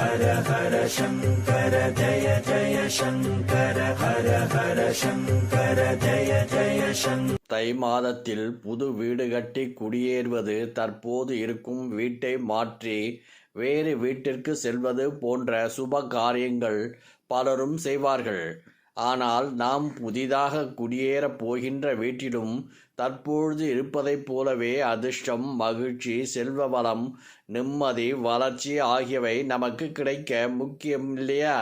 ஹர ஹர சங்கர ஜய ஜய சங்கர ஹர ஹர சங்கர ஜய ஜய சங்கர தை மாதத்தில் புது வீடு கட்டி குடியேறுவது தற்போது இருக்கும் வீட்டை மாற்றி வேறு வீட்டிற்கு செல்வது போன்ற சுப காரியங்கள் பலரும் செய்வார்கள். ஆனால் நாம் புதிதாக குடியேறப் போகின்ற வீட்டிலும் தற்பொழுது இருப்பதைப் போலவே அதிர்ஷ்டம் மகிழ்ச்சி செல்வ வளம் நிம்மதி வளர்ச்சி ஆகியவை நமக்கு கிடைக்க முக்கியம் இல்லையா?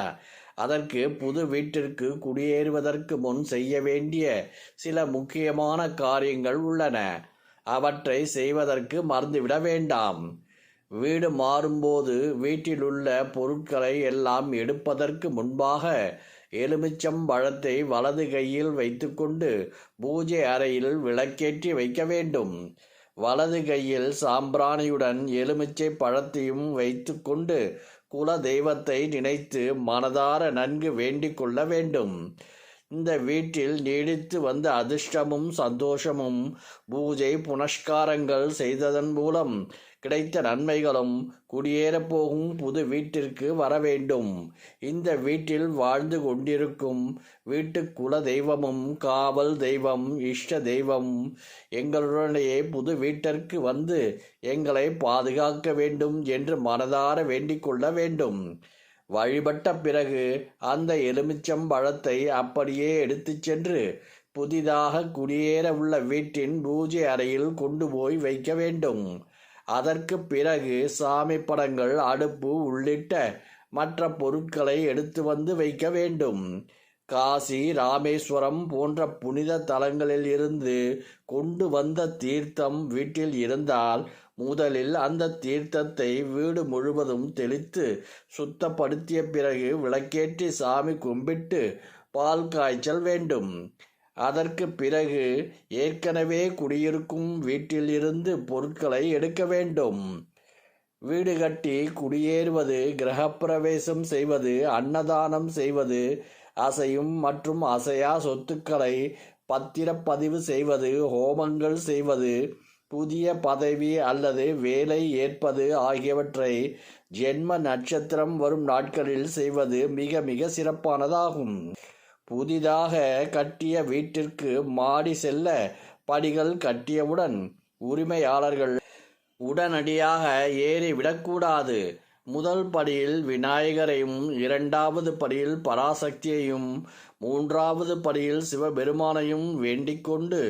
அதற்கு புது வீட்டிற்கு குடியேறுவதற்கு முன் செய்ய வேண்டிய சில முக்கியமான காரியங்கள் உள்ளன. அவற்றை செய்வதற்கு மறந்துவிட வேண்டாம். வீடு மாறும்போது வீட்டிலுள்ள பொருட்களை எல்லாம் எடுப்பதற்கு முன்பாக எலுமிச்சம் பழத்தை வலது கையில் வைத்துக்கொண்டு பூஜை அறையில் விளக்கேற்றி வைக்க வேண்டும். வலது கையில் சாம்பிராணியுடன் எலுமிச்சை பழத்தையும் வைத்துக்கொண்டு குல தெய்வத்தை நினைத்து மனதார நன்கு வேண்டிக் கொள்ள வேண்டும். இந்த வீட்டில் நீடித்து வந்த அதிர்ஷ்டமும் சந்தோஷமும் பூஜை புனஸ்காரங்கள் செய்ததன் மூலம் கிடைத்த நன்மைகளும் குடியேறப்போகும் புது வீட்டிற்கு வர வேண்டும். இந்த வீட்டில் வாழ்ந்து கொண்டிருக்கும் வீட்டு குல தெய்வமும் காவல் தெய்வம் இஷ்ட தெய்வம் எங்களுடனே புது வீட்டிற்கு வந்து எங்களை பாதுகாக்க வேண்டும் என்று மனதார வேண்டிக் கொள்ள வேண்டும். வழிபட்ட பிறகு அந்த எலுமிச்சம் பழத்தை அப்படியே எடுத்துச் சென்று புதிதாக குடியேற உள்ள வீட்டின் பூஜை அறையில் கொண்டு போய் வைக்க வேண்டும். அதற்கு பிறகு சாமி படங்கள் அடுப்பு உள்ளிட்ட மற்ற பொருட்களை எடுத்து வந்து வைக்க வேண்டும். காசி ராமேஸ்வரம் போன்ற புனித தலங்களில் இருந்து கொண்டு வந்த தீர்த்தம் வீட்டில் இருந்தால் முதலில் அந்த தீர்த்தத்தை வீடு முழுவதும் தெளித்து சுத்தப்படுத்திய பிறகு விளக்கேற்றி சாமி கும்பிட்டு பால் காய்ச்சல் வேண்டும். அதற்கு பிறகு ஏற்கனவே குடியிருக்கும் வீட்டில் இருந்து பொருட்களை எடுக்க வேண்டும். வீடு கட்டி குடியேறுவது கிரகப்பிரவேசம் செய்வது அன்னதானம் செய்வது அசையும் மற்றும் அசையா சொத்துக்களை பத்திரப்பதிவு செய்வது ஹோமங்கள் செய்வது புதிய பதவி அல்லது வேலை ஏற்பது ஆகியவற்றை ஜென்ம நட்சத்திரம் வரும் நாட்களில் செய்வது மிக மிக சிறப்பானதாகும். புதிதாக கட்டிய வீட்டிற்கு மாடி செல்ல படிகள் கட்டியவுடன் உரிமையாளர்கள் உடனடியாக ஏறிவிடக்கூடாது. முதல் படியில் விநாயகரையும் இரண்டாவது படியில் பராசக்தியையும் மூன்றாவது படியில் சிவபெருமானையும் வேண்டிக் கொண்டு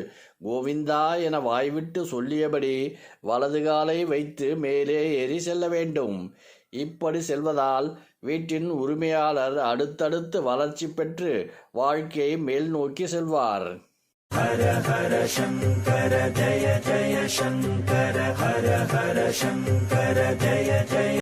கோவிந்தா என வாய்விட்டு சொல்லியபடி வலது காலை வைத்து மேலே ஏறி செல்ல வேண்டும். இப்படி செல்வதால் வீட்டின் உரிமையாளர் அடுத்தடுத்து வளர்ச்சி பெற்று வாழ்க்கையை மேல் நோக்கி செல்வார். ஹர ஹர சங்கர ஜய ஜய சங்கர ஹர ஹர சங்கர ஜய ஜய